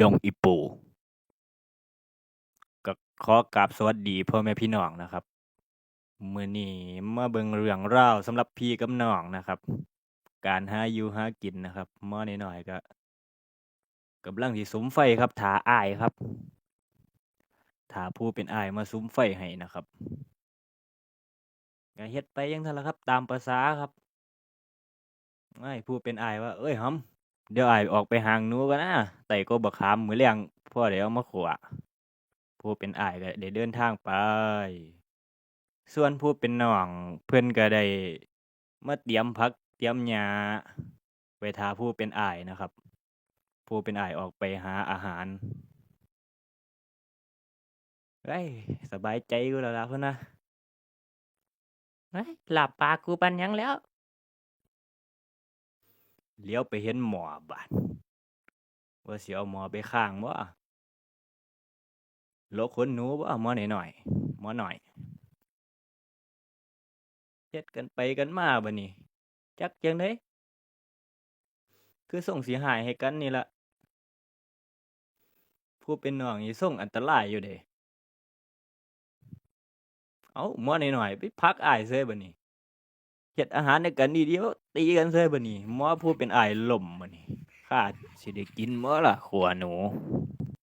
ดงอีปูก็ขอกราบสวัสดีพ่อแม่พี่น้องนะครับ มื้อนี้มาเบิ่งเรื่องราวสำหรับพี่กับน้องนะครับ การหาอยู่หากินนะครับม้อน้อยๆก็กำลังสิสุมไฟครับท่าอ้ายครับท่าผู้เป็นอ้ายมาสุมไฟให้นะครับก็เฮ็ดไปจังซั่นละครับ ตามประสาครับอ้ผู้เป็นอ้ายว่า เอ้ยหำ เดี๋ยวอ้ายออกไปหางหนูก่อนนะไต่กกบักขามมือแลงพ่อได้เอามาขัวผู้เป็นอ้ายก็ได้เดินทางไป ส่วนผู้เป็นน้องเพิ่อนก็ได้มาเตรียมผักเตรียมหญ้าไว้ทาผู้เป็นอ้ายนะครับ ผู้เป็นอ้ายออกไปหาอาหารเฮ้ยสบายใจอยู่แล้วล่ะพุ่นนะเฮ้ยหลับปากกูปันยังแล้ว เลี้ยวไปเห็นหมอบาดว่าสิเอาหมอไปข้างบ่โลกขนหนูบ่หมอน้อยๆหมอน้อยเฮ็ดกันไปกันมาบัดนี้ จักจังได๋คือส่งสิหายให้กันนี่ล่ะผู้เป็นน้องนี่ส่งอันตรายอยู่เดะเอ้าหมอน้อยๆไปผลักอ้ายเซยบัดนี้ เฮ็ดอาหารด้วยกันนี่เดียวตีกันเซยบัดนี้หมอผู้เป็นอ้ายล้มบัดนี้ข้าสิได้กินบ่ล่ะขัวหนู